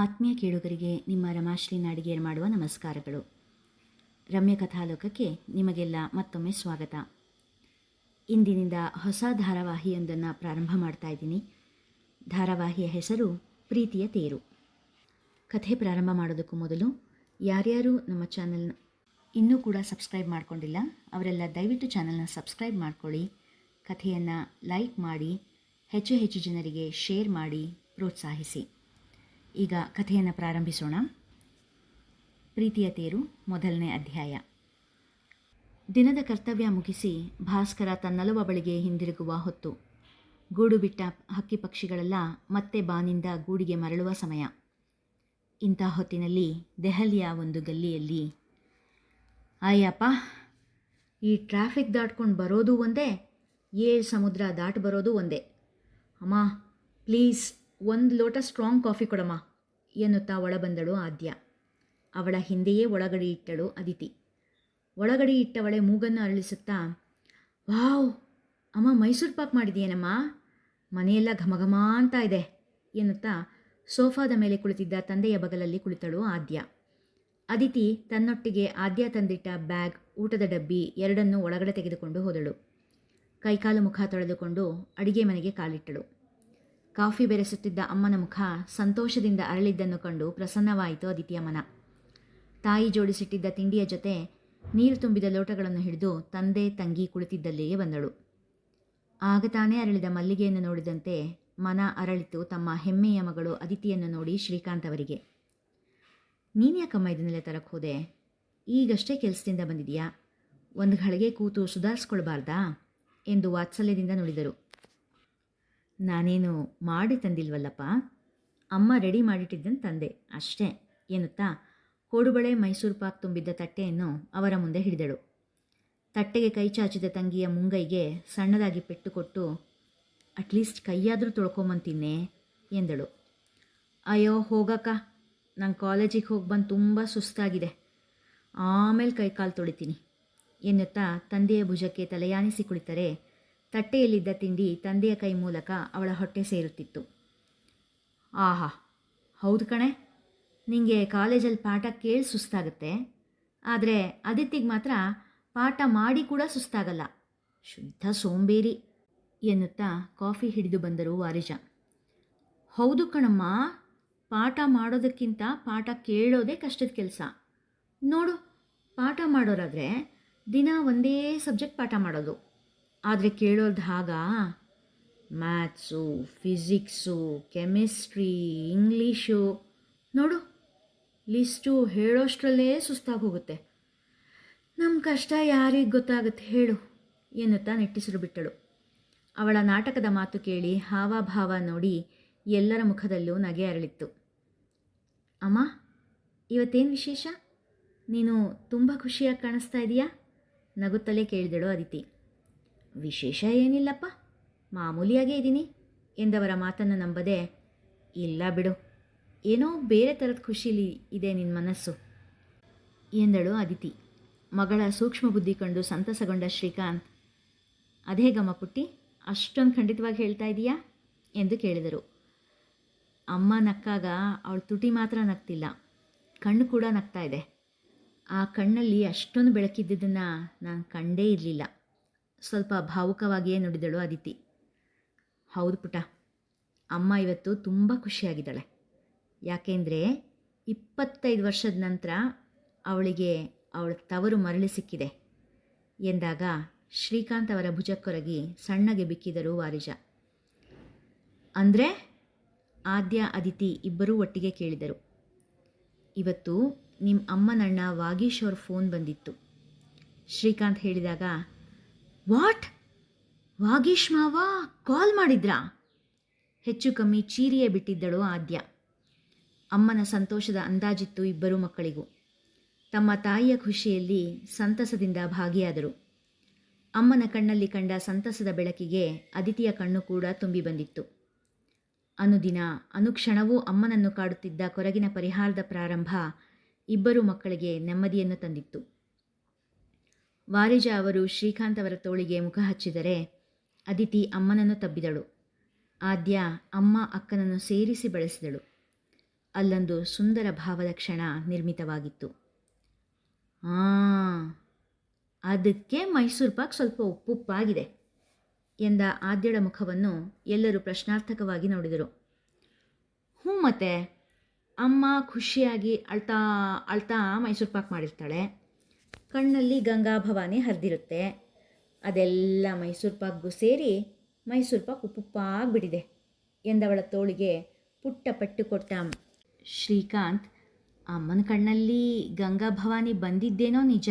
ಆತ್ಮೀಯ ಕೇಳುಗರಿಗೆ ನಿಮ್ಮ ರಮಾಶ್ರೀ ನಾಡಿಗೇರ್ ಮಾಡುವ ನಮಸ್ಕಾರಗಳು. ರಮ್ಯ ಕಥಾಲೋಕಕ್ಕೆ ನಿಮಗೆಲ್ಲ ಮತ್ತೊಮ್ಮೆ ಸ್ವಾಗತ. ಇಂದಿನಿಂದ ಹೊಸ ಧಾರಾವಾಹಿಯೊಂದನ್ನು ಪ್ರಾರಂಭ ಮಾಡ್ತಾ ಇದ್ದೀನಿ. ಧಾರಾವಾಹಿಯ ಹೆಸರು ಪ್ರೀತಿಯ ತೇರು. ಕಥೆ ಪ್ರಾರಂಭ ಮಾಡೋದಕ್ಕೂ ಮೊದಲು ಯಾರ್ಯಾರು ನಮ್ಮ ಚಾನಲ್ನ ಇನ್ನೂ ಕೂಡ ಸಬ್ಸ್ಕ್ರೈಬ್ ಮಾಡಿಕೊಂಡಿಲ್ಲ, ಅವರೆಲ್ಲ ದಯವಿಟ್ಟು ಚಾನಲ್ನ ಸಬ್ಸ್ಕ್ರೈಬ್ ಮಾಡ್ಕೊಳ್ಳಿ, ಕಥೆಯನ್ನು ಲೈಕ್ ಮಾಡಿ, ಹೆಚ್ಚು ಹೆಚ್ಚು ಜನರಿಗೆ ಶೇರ್ ಮಾಡಿ, ಪ್ರೋತ್ಸಾಹಿಸಿ. ಈಗ ಕಥೆಯನ್ನು ಪ್ರಾರಂಭಿಸೋಣ. ಪ್ರೀತಿಯ ತೇರು, ಮೊದಲನೇ ಅಧ್ಯಾಯ. ದಿನದ ಕರ್ತವ್ಯ ಮುಗಿಸಿ ಭಾಸ್ಕರ ತನ್ನಲುವ ಬಳಿಗೆ ಹಿಂದಿರುಗುವ ಹೊತ್ತು, ಗೂಡು ಬಿಟ್ಟ ಹಕ್ಕಿ ಪಕ್ಷಿಗಳೆಲ್ಲ ಮತ್ತೆ ಬಾನಿಂದ ಗೂಡಿಗೆ ಮರಳುವ ಸಮಯ. ಇಂಥ ಹೊತ್ತಿನಲ್ಲಿ ದೆಹಲಿಯ ಒಂದು ಗಲ್ಲಿಯಲ್ಲಿ, ಅಯ್ಯಪ್ಪ, ಈ ಟ್ರಾಫಿಕ್ ದಾಟ್ಕೊಂಡು ಬರೋದು ಒಂದೇ, ಏಳು ಸಮುದ್ರ ದಾಟಿ ಬರೋದು ಒಂದೇ. ಅಮ್ಮ, ಪ್ಲೀಸ್, ಒಂದು ಲೋಟ ಸ್ಟ್ರಾಂಗ್ ಕಾಫಿ ಕೊಡಮ್ಮ. ಎನ್ನುತ್ತಾ ಒಳಬಂದಳು ಆದ್ಯ. ಅವಳ ಹಿಂದೆಯೇ ಒಳಗಡೆ ಇಟ್ಟಳು ಅದಿತಿ. ಒಳಗಡೆ ಇಟ್ಟವಳೆ ಮೂಗನ್ನು ಅರಳಿಸುತ್ತಾ, ವಾವ್, ಅಮ್ಮ ಮೈಸೂರು ಪಾಕ್ ಮಾಡಿದೆಯೇನಮ್ಮ? ಮನೆಯೆಲ್ಲ ಘಮಘಮ ಅಂತ ಇದೆ, ಎನ್ನುತ್ತಾ ಸೋಫಾದ ಮೇಲೆ ಕುಳಿತಿದ್ದ ತಂದೆಯ ಬಗಲಲ್ಲಿ ಕುಳಿತಳು ಆದ್ಯ. ಅದಿತಿ ತನ್ನೊಟ್ಟಿಗೆ ಆದ್ಯ ತಂದಿಟ್ಟ ಬ್ಯಾಗ್, ಊಟದ ಡಬ್ಬಿ ಎರಡನ್ನೂ ಒಳಗಡೆ ತೆಗೆದುಕೊಂಡು ಹೋದಳು. ಕೈಕಾಲು ಮುಖ ತೊಳೆದುಕೊಂಡು ಅಡಿಗೆ ಮನೆಗೆ ಕಾಲಿಟ್ಟಳು. ಕಾಫಿ ಬೆರೆಸುತ್ತಿದ್ದ ಅಮ್ಮನ ಮುಖ ಸಂತೋಷದಿಂದ ಅರಳಿದ್ದನ್ನು ಕಂಡು ಪ್ರಸನ್ನವಾಯಿತು ಅದಿತಿಯ ಮನ. ತಾಯಿ ಜೋಡಿಸಿಟ್ಟಿದ್ದ ತಿಂಡಿಯ ಜೊತೆ ನೀರು ತುಂಬಿದ ಲೋಟಗಳನ್ನು ಹಿಡಿದು ತಂದೆ ತಂಗಿ ಕುಳಿತಿದ್ದಲ್ಲಿಯೇ ಬಂದಳು. ಆಗ ತಾನೇ ಅರಳಿದ ಮಲ್ಲಿಗೆಯನ್ನು ನೋಡಿದಂತೆ ಮನ ಅರಳಿತು ತಮ್ಮ ಹೆಮ್ಮೆಯ ಮಗಳು ಅದಿತಿಯನ್ನು ನೋಡಿ ಶ್ರೀಕಾಂತ್ ಅವರಿಗೆ. ನೀನ್ಯಾಕಮ್ಮ ಇದನ್ನೆಲ್ಲ ತರಕ್ಕೆ ಹೋದೆ? ಈಗಷ್ಟೇ ಕೆಲಸದಿಂದ ಬಂದಿದೆಯಾ? ಒಂದು ಘಳಿಗೆ ಕೂತು ಸುಧಾರಿಸ್ಕೊಳ್ಬಾರ್ದಾ? ಎಂದು ವಾತ್ಸಲ್ಯದಿಂದ ನುಡಿದರು. ನಾನೇನು ಮಾಡಿ ತಂದಿಲ್ವಲ್ಲಪ್ಪ? ಅಮ್ಮ ರೆಡಿ ಮಾಡಿಟ್ಟಿದ್ದನ್ನು ತಂದೆ, ಅಷ್ಟೇ, ಎನ್ನುತ್ತಾ ಕೋಡುಬಳೆ ಮೈಸೂರು ಪಾಕ್ ತುಂಬಿದ್ದ ತಟ್ಟೆಯನ್ನು ಅವರ ಮುಂದೆ ಹಿಡಿದಳು. ತಟ್ಟೆಗೆ ಕೈ ಚಾಚಿದ ತಂಗಿಯ ಮುಂಗೈಗೆ ಸಣ್ಣದಾಗಿ ಪೆಟ್ಟು ಕೊಟ್ಟು ಅಟ್ಲೀಸ್ಟ್ ಕೈಯಾದರೂ ತೊಳ್ಕೊಂಬಂತೀನಿ ಎಂದಳು. ಅಯ್ಯೋ, ಹೋಗಕ್ಕ. ನಾನು ಕಾಲೇಜಿಗೆ ಹೋಗಿ ಬಂದು ತುಂಬ ಸುಸ್ತಾಗಿದೆ. ಆಮೇಲೆ ಕೈಕಾಲು ತೊಳಿತೀನಿ, ಎನ್ನುತ್ತಾ ತಂದೆಯ ಭುಜಕ್ಕೆ ತಲೆಯಾನಿಸಿ ಕುಳಿತರೆ ತಟ್ಟೆಯಲ್ಲಿದ್ದ ತಿಂಡಿ ತಂದೆಯ ಕೈ ಮೂಲಕ ಅವಳ ಹೊಟ್ಟೆ ಸೇರುತ್ತಿತ್ತು. ಆಹಾ, ಹೌದು ಕಣೆ. ನಿಮಗೆ ಕಾಲೇಜಲ್ಲಿ ಪಾಠ ಕೇಳಿ ಸುಸ್ತಾಗುತ್ತೆ. ಆದರೆ ಅದಿತಿಗೆ ಮಾತ್ರ ಪಾಠ ಮಾಡಿ ಕೂಡ ಸುಸ್ತಾಗಲ್ಲ. ಶುದ್ಧ ಸೋಂಬೇರಿ ಎನ್ನುತ್ತಾ ಕಾಫಿ ಹಿಡಿದು ಬಂದರು ವಾರಿಜ. ಹೌದು ಕಣಮ್ಮ, ಪಾಠ ಮಾಡೋದಕ್ಕಿಂತ ಪಾಠ ಕೇಳೋದೇ ಕಷ್ಟದ ಕೆಲಸ. ನೋಡು, ಪಾಠ ಮಾಡೋರಾದರೆ ದಿನ ಒಂದೇ ಸಬ್ಜೆಕ್ಟ್ ಪಾಠ ಮಾಡೋದು. ಆದರೆ ಕೇಳೋದು ಹಾಗ ಮ್ಯಾಥ್ಸು, ಫಿಸಿಕ್ಸು, ಕೆಮಿಸ್ಟ್ರಿ, ಇಂಗ್ಲೀಷು, ನೋಡು, ಲಿಸ್ಟು ಹೇಳೋಷ್ಟರಲ್ಲೇ ಸುಸ್ತಾಗಿ ಹೋಗುತ್ತೆ. ನಮ್ಮ ಕಷ್ಟ ಯಾರಿಗೆ ಗೊತ್ತಾಗುತ್ತೆ ಹೇಳು, ಎನ್ನುತ್ತಾ ನೆಟ್ಟಿಸಿರು ಬಿಟ್ಟಳು. ಅವಳ ನಾಟಕದ ಮಾತು ಕೇಳಿ ಹಾವಭಾವ ನೋಡಿ ಎಲ್ಲರ ಮುಖದಲ್ಲೂ ನಗೆ ಅರಳಿತ್ತು. ಅಮ್ಮ, ಇವತ್ತೇನು ವಿಶೇಷ? ನೀನು ತುಂಬ ಖುಷಿಯಾಗಿ ಕಾಣಿಸ್ತಾ ಇದೆಯಾ? ನಗುತ್ತಲೇ ಕೇಳಿದಳು ಅದಿತಿ ವಿಶೇಷ ಏನಿಲ್ಲಪ್ಪ. ಮಾಮೂಲಿಯಾಗೇ ಇದ್ದೀನಿ. ಎಂದವರ ಮಾತನ್ನು ನಂಬದೆ, ಇಲ್ಲ ಬಿಡು. ಏನೋ ಬೇರೆ ಥರದ ಖುಷಿಲಿ ಇದೆ ನಿನ್ನ ಮನಸ್ಸು, ಎಂದಳು ಅದಿತಿ ಮಗಳ ಸೂಕ್ಷ್ಮ ಬುದ್ಧಿ ಕಂಡು ಸಂತಸಗೊಂಡ ಶ್ರೀಕಾಂತ್, ಅದೇ ಗಮ್ಮ ಪುಟ್ಟಿ, ಅಷ್ಟೊಂದು ಖಂಡಿತವಾಗಿ ಹೇಳ್ತಾ ಇದೀಯಾ? ಎಂದು ಕೇಳಿದರು. ಅಮ್ಮ ನಕ್ಕಾಗ ಅವಳು ತುಟಿ ಮಾತ್ರ ನಗ್ತಿಲ್ಲ. ಕಣ್ಣು ಕೂಡ ನಗ್ತಾ ಇದೆ. ಆ ಕಣ್ಣಲ್ಲಿ ಅಷ್ಟೊಂದು ಬೆಳಕಿದ್ದುದನ್ನು ನಾನು ಕಂಡೇ ಇರಲಿಲ್ಲ. ಸ್ವಲ್ಪ ಭಾವುಕವಾಗಿಯೇ ನುಡಿದಳು ಅದಿತಿ ಹೌದು ಪುಟ ಅಮ್ಮ ಇವತ್ತು ತುಂಬ ಖುಷಿಯಾಗಿದ್ದಾಳೆ. ಯಾಕೆಂದರೆ ಇಪ್ಪತ್ತೈದು ವರ್ಷದ ನಂತರ ಅವಳಿಗೆ ಅವಳ ತವರು ಮರಳಿ ಸಿಕ್ಕಿದೆ. ಎಂದಾಗ ಶ್ರೀಕಾಂತ್ ಅವರ ಭುಜಕ್ಕೊರಗಿ ಸಣ್ಣಗೆ ಬಿಕ್ಕಿದರು ವಾರಿಜ. ಅಂದರೆ ಆದ್ಯ ಅದಿತಿ ಇಬ್ಬರೂ ಒಟ್ಟಿಗೆ ಕೇಳಿದರು. ಇವತ್ತು ನಿಮ್ಮ ಅಮ್ಮನಣ್ಣ ವಾಗೀಶ್ ಅವ್ರ ಫೋನ್ ಬಂದಿತ್ತು. ಶ್ರೀಕಾಂತ್ ಹೇಳಿದಾಗ ವಾಟ್? ವಾಗೀಶ್ ಮಾವ ಕಾಲ್ ಮಾಡಿದ್ರಾ? ಹೆಚ್ಚು ಕಮ್ಮಿ ಚೀರಿಯೇ ಬಿಟ್ಟಿದ್ದಳು ಆದ್ಯ. ಅಮ್ಮನ ಸಂತೋಷದ ಅಂದಾಜಿತ್ತು ಇಬ್ಬರು ಮಕ್ಕಳಿಗೂ. ತಮ್ಮ ತಾಯಿಯ ಖುಷಿಯಲ್ಲಿ ಸಂತಸದಿಂದ ಭಾಗಿಯಾದರು. ಅಮ್ಮನ ಕಣ್ಣಲ್ಲಿ ಕಂಡ ಸಂತಸದ ಬೆಳಕಿಗೆ ಅದಿತಿಯ ಕಣ್ಣು ಕೂಡ ತುಂಬಿ ಬಂದಿತ್ತು. ಅನುದಿನ, ಅನುಕ್ಷಣವೂ ಅಮ್ಮನನ್ನು ಕಾಡುತ್ತಿದ್ದ ಕೊರಗಿನ ಪರಿಹಾರದ ಪ್ರಾರಂಭ ಇಬ್ಬರು ಮಕ್ಕಳಿಗೆ ನೆಮ್ಮದಿಯನ್ನು ತಂದಿತ್ತು. ವಾರಿಜ ಅವರು ಶ್ರೀಕಾಂತ್ ಅವರ ತೋಳಿಗೆ ಮುಖ ಹಚ್ಚಿದರೆ ಅದಿತಿ ಅಮ್ಮನನ್ನು ತಬ್ಬಿದಳು. ಆದ್ಯ ಅಮ್ಮ ಅಕ್ಕನನ್ನು ಸೇರಿಸಿ ಬಳಸಿದಳು. ಅಲ್ಲೊಂದು ಸುಂದರ ಭಾವದ ಕ್ಷಣ ನಿರ್ಮಿತವಾಗಿತ್ತು. ಅದಕ್ಕೆ ಮೈಸೂರು ಪಾಕ್ ಸ್ವಲ್ಪ ಉಪ್ಪುಪ್ಪಾಗಿದೆ ಎಂದ ಆದ್ಯಳ ಮುಖವನ್ನು ಎಲ್ಲರೂ ಪ್ರಶ್ನಾರ್ಥಕವಾಗಿ ನೋಡಿದರು. ಹ್ಞೂ ಮತ್ತೆ, ಅಮ್ಮ ಖುಷಿಯಾಗಿ ಅಳ್ತಾ ಅಳ್ತಾ ಮೈಸೂರು ಪಾಕ್ ಮಾಡಿರ್ತಾಳೆ. ಕಣ್ಣಲ್ಲಿ ಗಂಗಾ ಭವಾನಿ ಹರಿದಿರುತ್ತೆ. ಅದೆಲ್ಲ ಮೈಸೂರು ಪಾಕ್ಗೂ ಸೇರಿ ಮೈಸೂರು ಪಾಕ್ ಉಪ್ಪುಪ್ಪಾಗ್ಬಿಟ್ಟಿದೆ ಎಂದವಳ ತೋಳಿಗೆ ಪುಟ್ಟ ಪಟ್ಟು ಕೊಟ್ಟ ಶ್ರೀಕಾಂತ್, ಅಮ್ಮನ ಕಣ್ಣಲ್ಲಿ ಗಂಗಾಭವಾನಿ ಬಂದಿದ್ದೇನೋ ನಿಜ,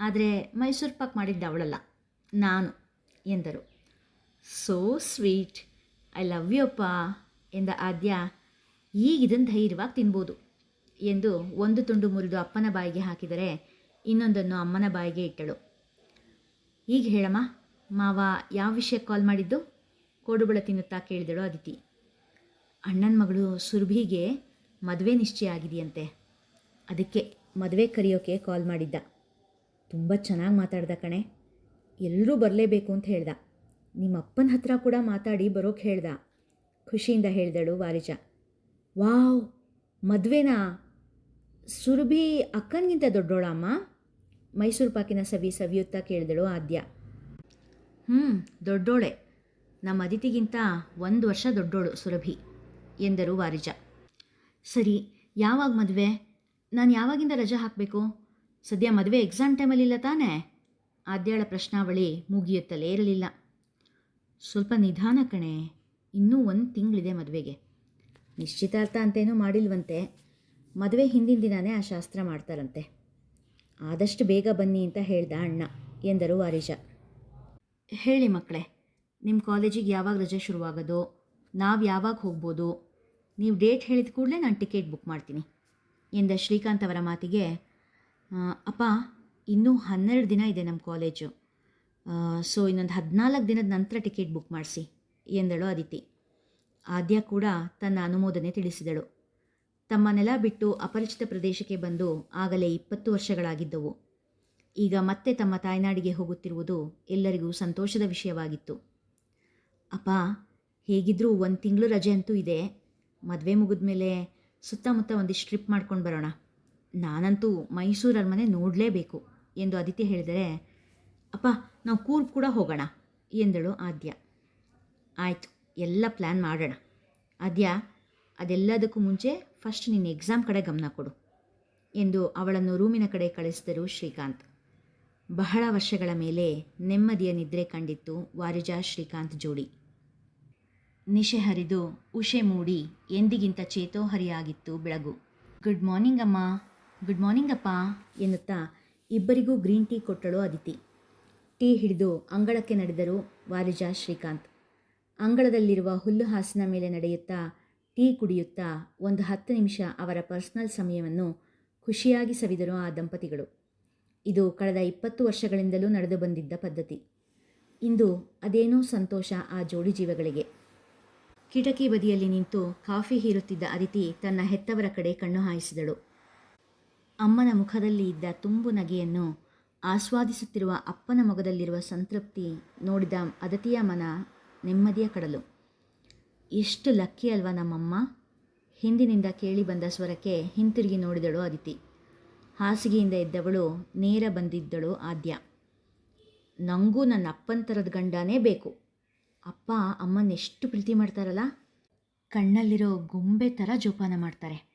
ಆದರೆ ಮೈಸೂರು ಪಾಕ್ ಮಾಡಿದ್ದ ಅವಳಲ್ಲ, ನಾನು, ಎಂದರು. So sweet I love you ಅಪ್ಪ, ಎಂದ ಆದ್ಯ, ಈಗ ಇದನ್ನು ಧೈರ್ಯವಾಗಿ ತಿನ್ಬೋದು, ಎಂದು ಒಂದು ತುಂಡು ಮುರಿದು ಅಪ್ಪನ ಬಾಯಿಗೆ ಹಾಕಿದರೆ ಇನ್ನೊಂದನ್ನು ಅಮ್ಮನ ಬಾಯಿಗೆ ಇಟ್ಟಳು. ಈಗ ಹೇಳಮ್ಮ, ಮಾವ ಯಾವ ವಿಷಯಕ್ಕೆ ಕಾಲ್ ಮಾಡಿದ್ದು? ಕೋಡುಬಳ ತಿನ್ನುತ್ತಾ ಕೇಳಿದಳು ಅದಿತಿ. ಅಣ್ಣನ ಮಗಳು ಸುರಭಿಗೆ ಮದುವೆ ನಿಶ್ಚಯ ಆಗಿದೆಯಂತೆ. ಅದಕ್ಕೆ ಮದುವೆ ಕರೆಯೋಕೆ ಕಾಲ್ ಮಾಡಿದ್ದ. ತುಂಬ ಚೆನ್ನಾಗಿ ಮಾತಾಡ್ದ ಕಣೆ. ಎಲ್ಲರೂ ಬರಲೇಬೇಕು ಅಂತ ಹೇಳ್ದ. ನಿಮ್ಮ ಅಪ್ಪನ ಹತ್ರ ಕೂಡ ಮಾತಾಡಿ ಬರೋಕೆ ಹೇಳ್ದ. ಖುಷಿಯಿಂದ ಹೇಳಿದಳು ವಾರಿಜ ವಾವ್, ಮದುವೆನಾ? ಸುರಭಿ ಅಕ್ಕನಿಗಿಂತ ದೊಡ್ಡೋಳ ಅಮ್ಮ? ಮೈಸೂರು ಪಾಕಿನ ಸವಿ ಸವಿಯುತ್ತಾ ಕೇಳಿದಳು ಆದ್ಯ. ಹ್ಞೂ ದೊಡ್ಡೋಳೆ. ನಮ್ಮ ಅದಿತಿಗಿಂತ ಒಂದು ವರ್ಷ ದೊಡ್ಡೋಳು ಸುರಭಿ, ಎಂದರು ವಾರಿಜ. ಸರಿ, ಯಾವಾಗ ಮದುವೆ? ನಾನು ಯಾವಾಗಿಂದ ರಜೆ ಹಾಕಬೇಕು? ಸದ್ಯ ಮದುವೆ ಎಕ್ಸಾಮ್ ಟೈಮಲ್ಲಿಲ್ಲ ತಾನೇ? ಆದ್ಯಾಳ ಪ್ರಶ್ನಾವಳಿ ಮುಗಿಯುತ್ತಲೇ ಇರಲಿಲ್ಲ. ಸ್ವಲ್ಪ ನಿಧಾನ ಕಣೆ, ಇನ್ನೂ ಒಂದು ತಿಂಗಳಿದೆ ಮದುವೆಗೆ. ನಿಶ್ಚಿತಾರ್ಥ ಅಂತೇನೂ ಮಾಡಿಲ್ವಂತೆ. ಮದುವೆ ಹಿಂದಿನ ದಿನವೇ ಆ ಶಾಸ್ತ್ರ ಮಾಡ್ತಾರಂತೆ. ಆದಷ್ಟು ಬೇಗ ಬನ್ನಿ ಅಂತ ಹೇಳ್ದ ಅಣ್ಣ, ಎಂದರು ವಾರಿಜ ಹೇಳಿ ಮಕ್ಕಳೇ ನಿಮ್ಮ ಕಾಲೇಜಿಗೆ ಯಾವಾಗ ರಜೆ ಶುರುವಾಗೋದು? ನಾವು ಯಾವಾಗ ಹೋಗ್ಬೋದು? ನೀವು ಡೇಟ್ ಹೇಳಿದ ಕೂಡಲೇ ನಾನು ಟಿಕೆಟ್ ಬುಕ್ ಮಾಡ್ತೀನಿ, ಎಂದ ಶ್ರೀಕಾಂತ್ ಅವರ ಮಾತಿಗೆ. ಅಪ್ಪ, ಇನ್ನೂ ಹನ್ನೆರಡು ದಿನ ಇದೆ ನಮ್ಮ ಕಾಲೇಜು. ಸೊ ಇನ್ನೊಂದು ಹದಿನಾಲ್ಕು ದಿನದ ನಂತರ ಟಿಕೆಟ್ ಬುಕ್ ಮಾಡಿಸಿ, ಎಂದಳು ಅದಿತಿ ಆದ್ಯ ಕೂಡ ತನ್ನ ಅನುಮೋದನೆ ತಿಳಿಸಿದಳು. ತಮ್ಮ ನೆಲ ಬಿಟ್ಟು ಅಪರಿಚಿತ ಪ್ರದೇಶಕ್ಕೆ ಬಂದು ಆಗಲೇ ಇಪ್ಪತ್ತು ವರ್ಷಗಳಾಗಿದ್ದವು. ಈಗ ಮತ್ತೆ ತಮ್ಮ ತಾಯ್ನಾಡಿಗೆ ಹೋಗುತ್ತಿರುವುದು ಎಲ್ಲರಿಗೂ ಸಂತೋಷದ ವಿಷಯವಾಗಿತ್ತು. ಅಪ್ಪ ಹೇಗಿದ್ದರೂ ಒಂದು ತಿಂಗಳು ರಜೆ ಅಂತೂ ಇದೆ. ಮದುವೆ ಮುಗಿದ ಮೇಲೆ ಸುತ್ತಮುತ್ತ ಒಂದಿಷ್ಟು ಟ್ರಿಪ್ ಮಾಡ್ಕೊಂಡು ಬರೋಣ. ನಾನಂತೂ ಮೈಸೂರು ಅರಮನೆ ನೋಡಲೇಬೇಕು ಎಂದು ಅದಿತಿ ಹೇಳಿದರೆ, ಅಪ್ಪ, ನಾವು ಕೂರ್ಗ್ ಕೂಡ ಹೋಗೋಣ, ಎಂದಳು ಆದ್ಯ. ಆಯಿತು, ಎಲ್ಲ ಪ್ಲ್ಯಾನ್ ಮಾಡೋಣ. ಆದ್ಯ ಅದೆಲ್ಲದಕ್ಕೂ ಮುಂಚೆ ಫಸ್ಟ್ ನಿನ್ನ ಎಕ್ಸಾಮ್ ಕಡೆ ಗಮನ ಕೊಡು ಎಂದು ಅವಳನ್ನು ರೂಮಿನ ಕಡೆ ಕಳಿಸಿದರು ಶ್ರೀಕಾಂತ್. ಬಹಳ ವರ್ಷಗಳ ಮೇಲೆ ನೆಮ್ಮದಿಯ ನಿದ್ರೆ ಕಂಡಿತ್ತು ವಾರಿಜಾ ಶ್ರೀಕಾಂತ್ ಜೋಡಿ. ನಿಶೆ ಹರಿದು ಉಷೆ ಮೂಡಿ ಎಂದಿಗಿಂತ ಚೇತೋಹರಿಯಾಗಿತ್ತು ಬೆಳಗು. ಗುಡ್ ಮಾರ್ನಿಂಗ್ ಅಮ್ಮ. ಗುಡ್ ಮಾರ್ನಿಂಗ್ ಅಪ್ಪ, ಎನ್ನುತ್ತಾ ಇಬ್ಬರಿಗೂ ಗ್ರೀನ್ ಟೀ ಕೊಟ್ಟಳು ಅದಿತಿ ಟೀ ಹಿಡಿದು ಅಂಗಳಕ್ಕೆ ನಡೆದರು ವಾರಿಜಾ ಶ್ರೀಕಾಂತ್. ಅಂಗಳದಲ್ಲಿರುವ ಹುಲ್ಲು ಹಾಸಿನ ಮೇಲೆ ನಡೆಯುತ್ತಾ ಟೀ ಕುಡಿಯುತ್ತಾ ಒಂದು ಹತ್ತು ನಿಮಿಷ ಅವರ ಪರ್ಸನಲ್ ಸಮಯವನ್ನು ಖುಷಿಯಾಗಿ ಸವಿದರು ಆ ದಂಪತಿಗಳು. ಇದು ಕಳೆದ ಇಪ್ಪತ್ತು ವರ್ಷಗಳಿಂದಲೂ ನಡೆದು ಬಂದಿದ್ದ ಪದ್ಧತಿ. ಇಂದು ಅದೇನೋ ಸಂತೋಷ ಆ ಜೋಡಿ ಜೀವಗಳಿಗೆ. ಕಿಟಕಿ ಬದಿಯಲ್ಲಿ ನಿಂತು ಕಾಫಿ ಹೀರುತ್ತಿದ್ದ ಅದಿತಿ ತನ್ನ ಹೆತ್ತವರ ಕಡೆ ಕಣ್ಣು ಹಾಯಿಸಿದಳು. ಅಮ್ಮನ ಮುಖದಲ್ಲಿ ಇದ್ದ ತುಂಬು ನಗೆಯನ್ನು ಆಸ್ವಾದಿಸುತ್ತಿರುವ ಅಪ್ಪನ ಮೊಗದಲ್ಲಿರುವ ಸಂತೃಪ್ತಿ ನೋಡಿದ ಅದತಿಯ ಮನ ನೆಮ್ಮದಿಯ ಕಡಲು. ಎಷ್ಟು ಲಕ್ಕಿ ಅಲ್ವಾ ನಮ್ಮಮ್ಮ? ಹಿಂದಿನಿಂದ ಕೇಳಿ ಬಂದ ಸ್ವರಕ್ಕೆ ಹಿಂತಿರುಗಿ ನೋಡಿದಳು ಅದಿತಿ ಹಾಸಿಗೆಯಿಂದ ಎದ್ದವಳು, ನೇರ ಬಂದಿದ್ದಳು ಆದ್ಯ. ನನಗೂ ನನ್ನ ಅಪ್ಪನ ಥರದ ಗಂಡನೇ ಬೇಕು. ಅಪ್ಪ ಅಮ್ಮನ ಎಷ್ಟು ಪ್ರೀತಿ ಮಾಡ್ತಾರಲ್ಲ? ಕಣ್ಣಲ್ಲಿರೋ ಗೊಂಬೆ ಥರ ಜೋಪಾನ ಮಾಡ್ತಾರೆ.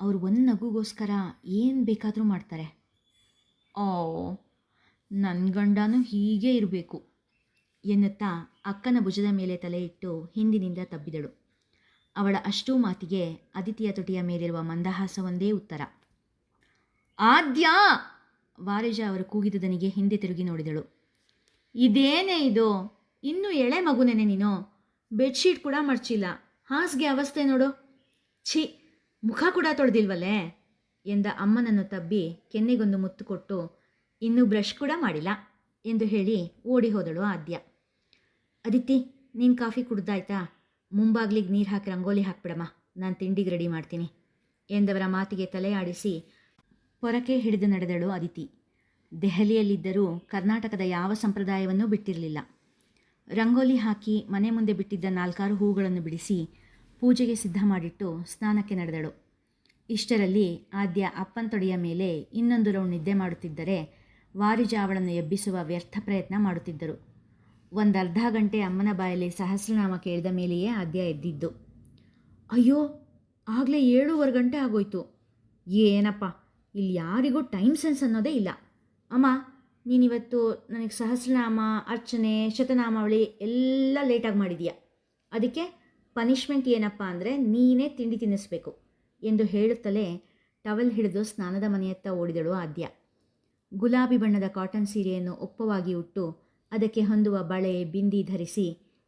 ಅವ್ರು ಒಂದು ನಗುಗೋಸ್ಕರ ಏನು ಬೇಕಾದರೂ ಮಾಡ್ತಾರೆ. ಓ ನನ್ನ ಗಂಡನೂ ಹೀಗೆ ಇರಬೇಕು. ಎನ್ನುತ್ತಾ ಅಕ್ಕನ ಭುಜದ ಮೇಲೆ ತಲೆ ಇಟ್ಟು ಹಿಂದಿನಿಂದ ತಬ್ಬಿದಳು. ಅವಳ ಅಷ್ಟೂ ಮಾತಿಗೆ ಅದಿತಿಯ ತುಟಿಯ ಮೇಲಿರುವ ಮಂದಹಾಸವೊಂದೇ ಉತ್ತರ. ಆದ್ಯ! ವಾರಿಜ ಅವರು ಕೂಗಿದುದನಿಗೆ ಹಿಂದೆ ತಿರುಗಿ ನೋಡಿದಳು. ಇದೇನೇ ಇದು? ಇನ್ನೂ ಎಳೆ ಮಗುನೇನೆ ನೀನು? ಬೆಡ್ಶೀಟ್ ಕೂಡ ಮರ್ಚಿಲ್ಲ ಹಾಸಿಗೆ ಅವಸ್ಥೆ ನೋಡು. ಛೀ! ಮುಖ ಕೂಡ ತೊಳೆದಿಲ್ವಲ್ಲೇ ಎಂದ ಅಮ್ಮನನ್ನು ತಬ್ಬಿ ಕೆನ್ನೆಗೊಂದು ಮುತ್ತು ಕೊಟ್ಟು ಇನ್ನೂ ಬ್ರಷ್ ಕೂಡ ಮಾಡಿಲ್ಲ. ಎಂದು ಹೇಳಿ ಓಡಿ ಹೋದಳು ಆದ್ಯ. ಅದಿತಿ ನೀನು ಕಾಫಿ ಕುಡ್ದಾಯ್ತಾ? ಮುಂಬಾಗ್ಲಿಗೆ ನೀರು ಹಾಕಿ ರಂಗೋಲಿ ಹಾಕ್ಬಿಡಮ್ಮ. ನಾನು ತಿಂಡಿಗೆ ರೆಡಿ ಮಾಡ್ತೀನಿ. ಎಂದವರ ಮಾತಿಗೆ ತಲೆ ಆಡಿಸಿ ಪೊರಕೆ ಹಿಡಿದು ನಡೆದಳು ಅದಿತಿ ದೆಹಲಿಯಲ್ಲಿದ್ದರೂ ಕರ್ನಾಟಕದ ಯಾವ ಸಂಪ್ರದಾಯವನ್ನೂ ಬಿಟ್ಟಿರಲಿಲ್ಲ. ರಂಗೋಲಿ ಹಾಕಿ ಮನೆ ಮುಂದೆ ಬಿಟ್ಟಿದ್ದ ನಾಲ್ಕಾರು ಹೂಗಳನ್ನು ಬಿಡಿಸಿ ಪೂಜೆಗೆ ಸಿದ್ಧ ಮಾಡಿಟ್ಟು ಸ್ನಾನಕ್ಕೆ ನಡೆದಳು. ಇಷ್ಟರಲ್ಲಿ ಆದ್ಯ ಅಪ್ಪನ ತೊಡೆಯ ಮೇಲೆ ಇನ್ನೊಂದು ರೌಂಡ್ ನಿದ್ದೆ ಮಾಡುತ್ತಿದ್ದರೆ ವಾರಿಜ ಅವಳನ್ನು ಎಬ್ಬಿಸುವ ವ್ಯರ್ಥ ಪ್ರಯತ್ನ ಮಾಡುತ್ತಿದ್ದರು. ಒಂದರ್ಧ ಗಂಟೆ ಅಮ್ಮನ ಬಾಯಲ್ಲಿ ಸಹಸ್ರನಾಮ ಕೇಳಿದ ಮೇಲೆಯೇ ಆದ್ಯ ಎದ್ದಿದ್ದು. ಅಯ್ಯೋ, ಆಗಲೇ ಏಳೂವರೆ ಗಂಟೆ ಆಗೋಯ್ತು. ಏನಪ್ಪ, ಇಲ್ಲಿ ಯಾರಿಗೂ ಟೈಮ್ ಸೆನ್ಸ್ ಅನ್ನೋದೇ ಇಲ್ಲ. ಅಮ್ಮ, ನೀನಿವತ್ತು ನನಗೆ ಸಹಸ್ರನಾಮ, ಅರ್ಚನೆ, ಶತನಾಮಾವಳಿ ಎಲ್ಲ ಲೇಟಾಗಿ ಮಾಡಿದೀಯ ಅದಕ್ಕೆ ಪನಿಷ್ಮೆಂಟ್ ಏನಪ್ಪ ಅಂದರೆ ನೀನೇ ತಿಂಡಿ ತಿನ್ನಿಸ್ಬೇಕು ಎಂದು ಹೇಳುತ್ತಲೇ ಟವಲ್ ಹಿಡಿದು ಸ್ನಾನದ ಮನೆಯತ್ತ ಓಡಿದಳು ಆದ್ಯ. ಗುಲಾಬಿ ಬಣ್ಣದ ಕಾಟನ್ ಸೀರೆಯನ್ನು ಒಪ್ಪವಾಗಿ ಉಟ್ಟು ಅದಕ್ಕೆ ಹೊಂದುವ ಬಳೆ, ಬಿಂದಿ ಧರಿಸಿ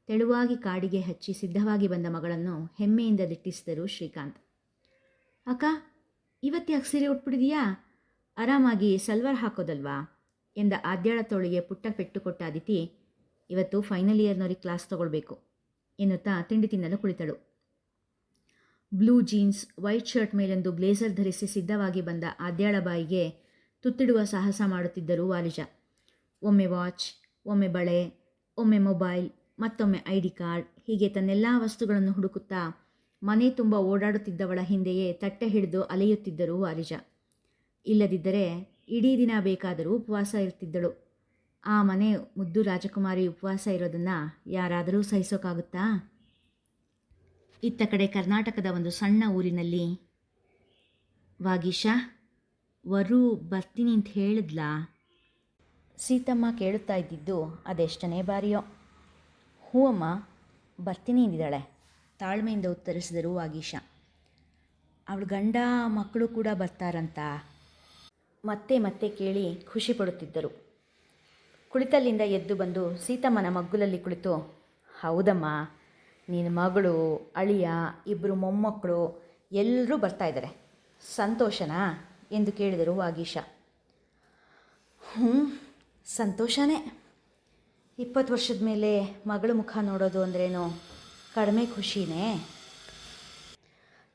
ತೆಳುವಾಗಿ ಕಾಡಿಗೆ ಹಚ್ಚಿ ಸಿದ್ಧವಾಗಿ ಬಂದ ಮಗಳನ್ನು ಹೆಮ್ಮೆಯಿಂದ ದಿಟ್ಟಿಸಿದರು ಶ್ರೀಕಾಂತ್. ಅಕ್ಕ ಇವತ್ತ್ಯಾಕೆ ಸೀರೆ ಉಟ್ಬಿಡಿದೆಯಾ ಆರಾಮಾಗಿ ಸಲ್ವಾರ್ ಹಾಕೋದಲ್ವಾ? ಎಂದ ಆದ್ಯಾಳ ತೋಳಿಗೆ ಪುಟ್ಟ ಪೆಟ್ಟು ಕೊಟ್ಟ ಅದಿತಿ, ಇವತ್ತು ಫೈನಲ್ ಇಯರ್ನವ್ರಿಗೆ ಕ್ಲಾಸ್ ತಗೊಳ್ಬೇಕು ಎನ್ನುತ್ತಾ ತಿಂಡಿ ತಿನ್ನಲು ಕುಳಿತಳು. ಬ್ಲೂ ಜೀನ್ಸ್, ವೈಟ್ ಶರ್ಟ್ ಮೇಲೊಂದು ಬ್ಲೇಸರ್ ಧರಿಸಿ ಸಿದ್ಧವಾಗಿ ಬಂದ ಆದ್ಯಾಳ ಬಾಯಿಗೆ ತುತ್ತಿಡುವ ಸಾಹಸ ಮಾಡುತ್ತಿದ್ದರು ವಾಲಿಜ. ಒಮ್ಮೆ ವಾಚ್, ಒಮ್ಮೆ ಬಳೆ, ಒಮ್ಮೆ ಮೊಬೈಲ್, ಮತ್ತೊಮ್ಮೆ ಐ ಡಿ ಕಾರ್ಡ್, ಹೀಗೆ ತನ್ನೆಲ್ಲ ವಸ್ತುಗಳನ್ನು ಹುಡುಕುತ್ತಾ ಮನೆ ತುಂಬ ಓಡಾಡುತ್ತಿದ್ದವಳ ಹಿಂದೆಯೇ ತಟ್ಟೆ ಹಿಡಿದು ಅಲೆಯುತ್ತಿದ್ದರು ವಾಲಿಜ. ಇಲ್ಲದಿದ್ದರೆ ಇಡೀ ದಿನ ಬೇಕಾದರೂ ಉಪವಾಸ ಇರ್ತಿದ್ದಳು ಆ ಮನೆ ಮುದ್ದು ರಾಜಕುಮಾರಿ ಉಪವಾಸ ಇರೋದನ್ನು ಯಾರಾದರೂ ಸಹಿಸೋಕ್ಕಾಗುತ್ತಾ ಇತ್ತ ಕಡೆ ಕರ್ನಾಟಕದ ಒಂದು ಸಣ್ಣ ಊರಿನಲ್ಲಿ, ವಾಗೀಶ ವರು ಬರ್ತೀನಿ ಅಂತ ಹೇಳಿದ್ಲಾ? ಸೀತಮ್ಮ ಕೇಳುತ್ತಾ ಇದ್ದಿದ್ದು ಅದೆಷ್ಟನೇ ಬಾರಿಯೋ. ಹ್ಞೂ ಅಮ್ಮ ಬರ್ತೀನಿ ಅಂದಿದ್ದಾಳೆ. ತಾಳ್ಮೆಯಿಂದ ಉತ್ತರಿಸಿದರು ವಾಗೀಶ ಅವಳು ಗಂಡ ಮಕ್ಕಳು ಕೂಡ ಬರ್ತಾರಂತ? ಮತ್ತೆ ಮತ್ತೆ ಕೇಳಿ ಖುಷಿ ಪಡುತ್ತಿದ್ದರು. ಕುಳಿತಲ್ಲಿಂದ ಎದ್ದು ಬಂದು ಸೀತಮ್ಮನ ಮಗ್ಗುಲಲ್ಲಿ ಕುಳಿತು, ಹೌದಮ್ಮ, ನಿನ್ನ ಮಗಳು, ಅಳಿಯ ಇಬ್ಬರು ಮೊಮ್ಮಕ್ಕಳು ಎಲ್ಲರೂ ಬರ್ತಾ ಇದ್ದಾರೆ. ಸಂತೋಷನಾ? ಎಂದು ಕೇಳಿದರು ವಾಗೀಶ. ಹ್ಞೂ ಸಂತೋಷನೇ. ಇಪ್ಪತ್ತು ವರ್ಷದ ಮೇಲೆ ಮಗಳ ಮುಖ ನೋಡೋದು ಅಂದ್ರೇನು ಕಡಿಮೆ ಖುಷಿನೇ?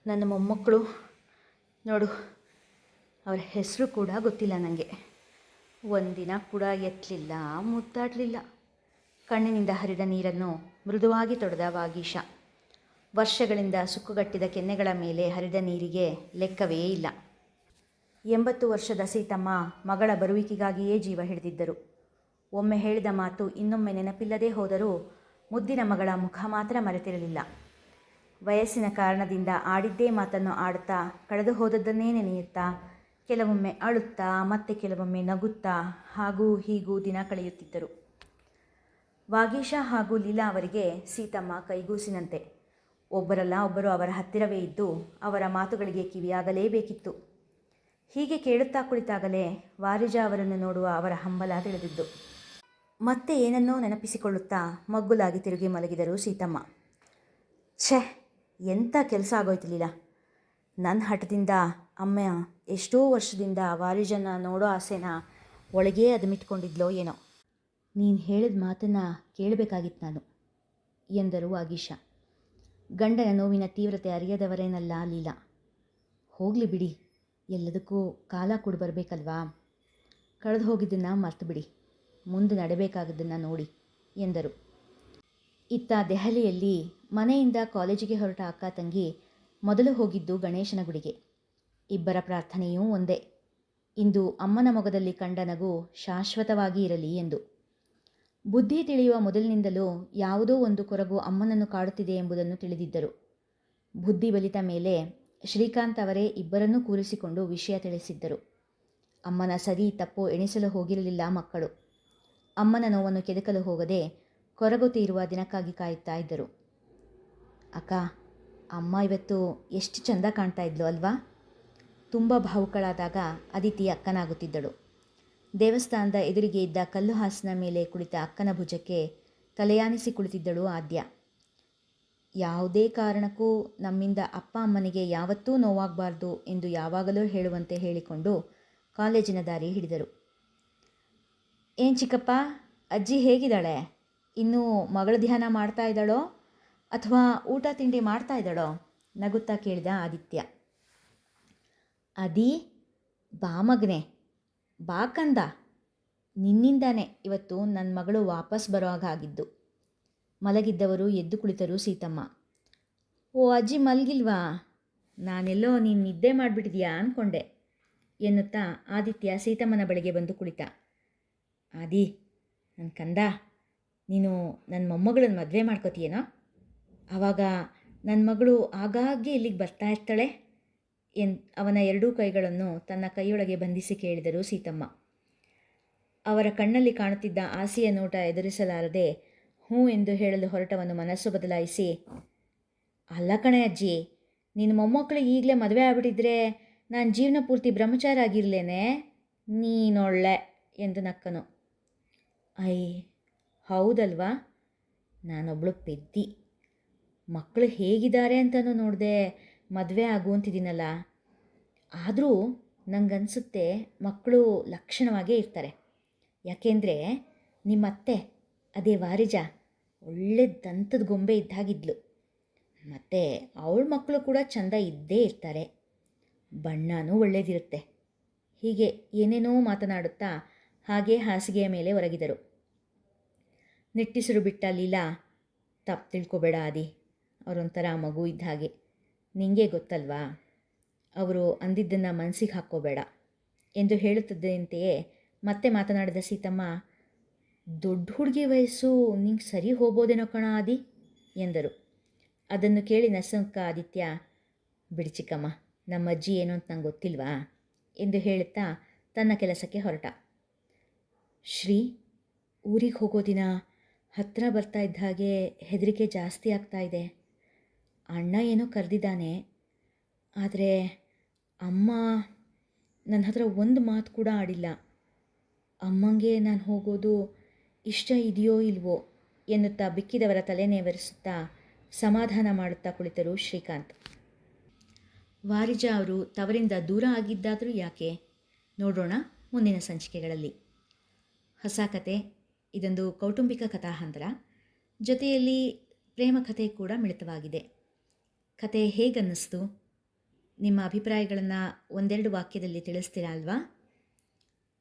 ನನ್ನ ಮೊಮ್ಮಕ್ಕಳು, ನೋಡು, ಅವರ ಹೆಸರು ಕೂಡ ಗೊತ್ತಿಲ್ಲ ನನಗೆ ಒಂದಿನ ಕೂಡ ಎತ್ತಲಿಲ್ಲ ಮುದ್ದಾಡಲಿಲ್ಲ. ಕಣ್ಣಿನಿಂದ ಹರಿದ ನೀರನ್ನು ಮೃದುವಾಗಿ ತೊಡೆದ ವಾಗೀಶ. ವರ್ಷಗಳಿಂದ ಸುಕ್ಕುಗಟ್ಟಿದ ಕೆನ್ನೆಗಳ ಮೇಲೆ ಹರಿದ ನೀರಿಗೆ ಲೆಕ್ಕವೇ ಇಲ್ಲ. ಎಂಬತ್ತು ವರ್ಷದ ಸೀತಮ್ಮ ಮಗಳ ಬರುವಿಕೆಗಾಗಿಯೇ ಜೀವ ಹಿಡಿದಿದ್ದರು. ಒಮ್ಮೆ ಹೇಳಿದ ಮಾತು ಇನ್ನೊಮ್ಮೆ ನೆನಪಿಲ್ಲದೇ ಹೋದರೂ ಮುದ್ದಿನ ಮಗಳ ಮುಖ ಮಾತ್ರ ಮರೆತಿರಲಿಲ್ಲ. ವಯಸ್ಸಿನ ಕಾರಣದಿಂದ ಆಡಿದ್ದೇ ಮಾತನ್ನು ಆಡುತ್ತಾ, ಕಳೆದು ಹೋದದ್ದನ್ನೇ ನೆನೆಯುತ್ತಾ, ಕೆಲವೊಮ್ಮೆ ಅಳುತ್ತಾ, ಮತ್ತೆ ಕೆಲವೊಮ್ಮೆ ನಗುತ್ತಾ, ಹಾಗೂ ಹೀಗೂ ದಿನ ಕಳೆಯುತ್ತಿದ್ದರು. ವಾಗೀಶ ಹಾಗೂ ಲೀಲಾ ಅವರಿಗೆ ಸೀತಮ್ಮ ಕೈಗೂಸಿನಂತೆ. ಒಬ್ಬರಲ್ಲ ಒಬ್ಬರು ಅವರ ಹತ್ತಿರವೇ ಇದ್ದು, ಅವರ ಮಾತುಗಳಿಗೆ ಕಿವಿಯಾಗಲೇಬೇಕಿತ್ತು. ಹೀಗೆ ಕೇಳುತ್ತಾ ಕುಳಿತಾಗಲೇ ವಾರಿಜಾ ಅವರನ್ನು ನೋಡುವ ಅವರ ಹಂಬಲ ತಿಳಿದಿದ್ದು. ಮತ್ತೆ ಏನನ್ನೋ ನೆನಪಿಸಿಕೊಳ್ಳುತ್ತಾ ಮಗ್ಗುಲಾಗಿ ತಿರುಗಿ ಮಲಗಿದರು ಸೀತಮ್ಮ. ಛೆ ಎಂಥ ಕೆಲಸ ಆಗೋಯ್ತಿಲಿಲ್ಲ ನನ್ನ ಹಠದಿಂದ ಅಮ್ಮ, ಎಷ್ಟೋ ವರ್ಷದಿಂದ ವಾರಿಜನ ನೋಡೋ ಆಸೆನ ಒಳಗೇ ಅದುಮಿಟ್ಕೊಂಡಿದ್ಲೋ ಏನೋ. ನೀನು ಹೇಳಿದ ಮಾತನ್ನು ಕೇಳಬೇಕಾಗಿತ್ತು ನಾನು, ಎಂದರು ವಾಗೀಶ ಗಂಡನ ನೋವಿನ ತೀವ್ರತೆ ಅರಿಯದವರೇನಲ್ಲ ಲೀಲಾ. ಹೋಗಲಿ ಬಿಡಿ ಎಲ್ಲದಕ್ಕೂ ಕಾಲ ಕೂಡ ಬರಬೇಕಲ್ವಾ? ಕಳೆದು ಹೋಗಿದ್ದನ್ನು ಮರ್ತು ಬಿಡಿ ಮುಂದೆ ನಡಬೇಕಾಗದನ್ನು ನೋಡಿ, ಎಂದರು. ಇತ್ತ ದೆಹಲಿಯಲ್ಲಿ ಮನೆಯಿಂದ ಕಾಲೇಜಿಗೆ ಹೊರಟ ಅಕ್ಕ ತಂಗಿ ಮೊದಲು ಹೋಗಿದ್ದು ಗಣೇಶನ ಗುಡಿಗೆ. ಇಬ್ಬರ ಪ್ರಾರ್ಥನೆಯೂ ಒಂದೇ. ಇಂದು ಅಮ್ಮನ ಮೊಗದಲ್ಲಿ ಕಂಡ ನಗು ಶಾಶ್ವತವಾಗಿ ಇರಲಿ ಎಂದು. ಬುದ್ಧಿ ತಿಳಿಯುವ ಮೊದಲಿನಿಂದಲೂ ಯಾವುದೋ ಒಂದು ಕೊರಗು ಅಮ್ಮನನ್ನು ಕಾಡುತ್ತಿದೆ ಎಂಬುದನ್ನು ತಿಳಿದಿದ್ದರು. ಬುದ್ಧಿ ಬಲಿತ ಮೇಲೆ ಶ್ರೀಕಾಂತ್ ಅವರೇ ಇಬ್ಬರನ್ನೂ ಕೂರಿಸಿಕೊಂಡು ವಿಷಯ ತಿಳಿಸಿದ್ದರು. ಅಮ್ಮನ ಸರಿ ತಪ್ಪು ಎಣಿಸಲು ಹೋಗಿರಲಿಲ್ಲ ಮಕ್ಕಳು. ಅಮ್ಮನ ನೋವನ್ನು ಕೆದಕಲು ಹೋಗದೆ ಕೊರಗು ತೀರುವ ದಿನಕ್ಕಾಗಿ ಕಾಯುತ್ತಾ ಇದ್ದರು. ಅಕ್ಕ, ಅಮ್ಮ ಇವತ್ತು ಎಷ್ಟು ಚಂದ ಕಾಣ್ತಾ ಇದ್ಲು ಅಲ್ವಾ? ತುಂಬ ಭಾವುಕಳಾದಾಗ ಅದಿತಿ ಅಕ್ಕನಾಗುತ್ತಿದ್ದಳು. ದೇವಸ್ಥಾನದ ಎದುರಿಗೆ ಇದ್ದ ಕಲ್ಲು ಹಾಸಿನ ಮೇಲೆ ಕುಳಿತ ಅಕ್ಕನ ಭುಜಕ್ಕೆ ತಲೆಯಾನಿಸಿ ಕುಳಿತಿದ್ದಳು ಆದ್ಯ. ಯಾವುದೇ ಕಾರಣಕ್ಕೂ ನಮ್ಮಿಂದ ಅಪ್ಪ ಅಮ್ಮನಿಗೆ ಯಾವತ್ತೂ ನೋವಾಗಬಾರ್ದು ಎಂದು ಯಾವಾಗಲೂ ಹೇಳುವಂತೆ ಹೇಳಿಕೊಂಡು ಕಾಲೇಜಿನ ದಾರಿ ಹಿಡಿದರು. ಏನು ಚಿಕ್ಕಪ್ಪ, ಅಜ್ಜಿ ಹೇಗಿದ್ದಾಳೆ? ಇನ್ನೂ ಮಗಳ ಧ್ಯಾನ ಮಾಡ್ತಾ ಇದ್ದಾಳೋ? ಅಥವಾ ಊಟ ತಿಂಡಿ ಮಾಡ್ತಾ ಇದ್ದಾಳೋ? ನಗುತ್ತಾ ಕೇಳಿದ ಆದಿತ್ಯ. ಅದಿ, ಬಾ ಮಗನೆ. ಬಾ ಕಂದ. ನಿನ್ನಿಂದಾನೆ ಇವತ್ತು ನನ್ನ ಮಗಳು ವಾಪಸ್ ಬರೋ ಹಾಗೆ ಆಗಿದ್ದು. ಮಲಗಿದ್ದವರು, ಎದ್ದು ಕುಳಿತರು ಸೀತಮ್ಮ. ಓ ಅಜ್ಜಿ, ಮಲಗಿಲ್ವಾ? ನಾನೆಲ್ಲೋ ನೀನು ನಿದ್ದೆ ಮಾಡಿಬಿಟ್ಟಿದ್ಯಾ? ಅಂದ್ಕೊಂಡೆ ಎನ್ನುತ್ತಾ ಆದಿತ್ಯ ಸೀತಮ್ಮನ ಬಳಿಗೆ ಬಂದು ಕುಳಿತ. ಆದಿ ನನ್ನ ಕಂದ, ನೀನು ನನ್ನ ಮೊಮ್ಮಗಳನ್ನು ಮದುವೆ ಮಾಡ್ಕೋತೀಯೇನೋ? ಆವಾಗ ನನ್ನ ಮಗಳು ಆಗಾಗ್ಗೆ ಇಲ್ಲಿಗೆ ಬರ್ತಾ ಇರ್ತಾಳೆ? ಎನ್, ಅವನ ಎರಡೂ ಕೈಗಳನ್ನು ತನ್ನ ಕೈಯೊಳಗೆ ಬಂಧಿಸಿ ಕೇಳಿದರು ಸೀತಮ್ಮ. ಅವರ ಕಣ್ಣಲ್ಲಿ ಕಾಣುತ್ತಿದ್ದ ಆಸೆಯ ನೋಟ ಎದುರಿಸಲಾರದೆ ಹ್ಞೂ ಎಂದು ಹೇಳಲು ಹೊರಟವನು ಮನಸ್ಸು ಬದಲಾಯಿಸಿ, ಅಲ್ಲ ಕಣೆ ಅಜ್ಜಿ, ನಿನ್ನ ಮೊಮ್ಮಕ್ಕಳಿಗೆ ಈಗಲೇ ಮದುವೆ ಆಗ್ಬಿಟ್ಟಿದ್ರೆ ನಾನು ಜೀವನ ಪೂರ್ತಿ ಬ್ರಹ್ಮಚಾರ ಆಗಿರ್ಲೇನೆ? ನೀನೊಳ್ಳೆ ಎಂದು ನಕ್ಕನು. ಐ ಹೌದಲ್ವಾ? ನಾನೊಬ್ಳು ಪೆದ್ದಿ. ಮಕ್ಕಳು ಹೇಗಿದ್ದಾರೆ ಅಂತಲೂ ನೋಡಿದೆ ಮದುವೆ ಆಗು ಅಂತಿದ್ದೀನಲ್ಲ. ಆದರೂ ನನಗನ್ಸುತ್ತೆ ಮಕ್ಕಳು ಲಕ್ಷಣವಾಗೇ ಇರ್ತಾರೆ. ಯಾಕೆಂದರೆ ನಿಮ್ಮತ್ತೆ ಅದೇ ವಾರಿಜ, ಒಳ್ಳೆ ದಂತದ ಗೊಂಬೆ ಇದ್ದಾಗಿದ್ಲು. ಮತ್ತು ಅವಳ ಮಕ್ಕಳು ಕೂಡ ಚಂದ ಇದ್ದೇ ಇರ್ತಾರೆ. ಬಣ್ಣನೂ ಒಳ್ಳೇದಿರುತ್ತೆ. ಹೀಗೆ ಏನೇನೋ ಮಾತನಾಡುತ್ತಾ ಹಾಗೆ ಹಾಸಿಗೆಯ ಮೇಲೆ ಹೊರಗಿದರು ನಿಟ್ಟಿಸಿರು ಬಿಟ್ಟ ಲೀಲಾ, ತಪ್ಪು ತಿಳ್ಕೊಬೇಡ ಆದಿ, ಅವರೊಂಥರ ಮಗು ಇದ್ದ ಹಾಗೆ. ನಿಂಗೆ ಗೊತ್ತಲ್ವಾ? ಅವರು ಅಂದಿದ್ದನ್ನು ಮನಸ್ಸಿಗೆ ಹಾಕ್ಕೋಬೇಡ ಎಂದು ಹೇಳುತ್ತಿದ್ದಂತೆಯೇ ಮತ್ತೆ ಮಾತನಾಡಿದ ಸೀತಮ್ಮ ದೊಡ್ಡ ಹುಡುಗಿ ವಯಸ್ಸು ನಿಂಗೆ ಸರಿ ಹೋಗ್ಬೋದೇನೋ ಕಣ ಆದಿ ಎಂದರು. ಅದನ್ನು ಕೇಳಿ ನಸಂಕ ಆದಿತ್ಯ, ಬಿಡಿ ಚಿಕ್ಕಮ್ಮ, ನಮ್ಮ ಅಜ್ಜಿ ಏನು ಅಂತ ನಂಗೆ ಗೊತ್ತಿಲ್ವಾ? ಎಂದು ಹೇಳುತ್ತಾ ತನ್ನ ಕೆಲಸಕ್ಕೆ ಹೊರಟ. ಶ್ರೀ, ಊರಿಗೆ ಹೋಗೋ ದಿನ ಹತ್ತಿರ ಬರ್ತಾ ಇದ್ದ ಹಾಗೆ ಹೆದರಿಕೆ ಜಾಸ್ತಿ ಆಗ್ತಾ ಇದೆ. ಅಣ್ಣ ಏನೋ ಕರೆದಿದ್ದಾನೆ. ಆದರೆ ಅಮ್ಮ ನನ್ನ ಹತ್ರ ಒಂದು ಮಾತು ಕೂಡ ಆಡಿಲ್ಲ. ಅಮ್ಮಂಗೆ ನಾನು ಹೋಗೋದು ಇಷ್ಟ ಇದೆಯೋ ಇಲ್ವೋ ಎನ್ನುತ್ತಾ ಬಿಕ್ಕಿದವರ ತಲೆನೇವರಿಸುತ್ತಾ ಸಮಾಧಾನ ಮಾಡುತ್ತಾ ಕುಳಿತರು ಶ್ರೀಕಾಂತ್. ವಾರಿಜಾ ಅವರು ತವರಿಂದ ದೂರ ಆಗಿದ್ದಾದರೂ ಯಾಕೆ? ನೋಡೋಣ ಮುಂದಿನ ಸಂಚಿಕೆಗಳಲ್ಲಿ. ಹೊಸ ಕತೆ, ಇದೊಂದು ಕೌಟುಂಬಿಕ ಕಥಾಹಂತರ ಜೊತೆಯಲ್ಲಿ ಪ್ರೇಮ ಕಥೆ ಕೂಡ ಮಿಳಿತವಾಗಿದೆ. ಕತೆ ಹೇಗನ್ನಿಸ್ತು? ನಿಮ್ಮ ಅಭಿಪ್ರಾಯಗಳನ್ನು ಒಂದೆರಡು ವಾಕ್ಯದಲ್ಲಿ ತಿಳಿಸ್ತೀರಾ ಅಲ್ವಾ?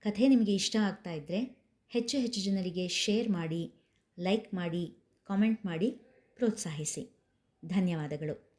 ಕಥೆ ನಿಮಗೆ ಇಷ್ಟ ಆಗ್ತಾ ಇದ್ದರೆ ಹೆಚ್ಚು ಹೆಚ್ಚು ಜನರಿಗೆ ಶೇರ್ ಮಾಡಿ ಲೈಕ್ ಮಾಡಿ ಕಾಮೆಂಟ್ ಮಾಡಿ ಪ್ರೋತ್ಸಾಹಿಸಿ. ಧನ್ಯವಾದಗಳು.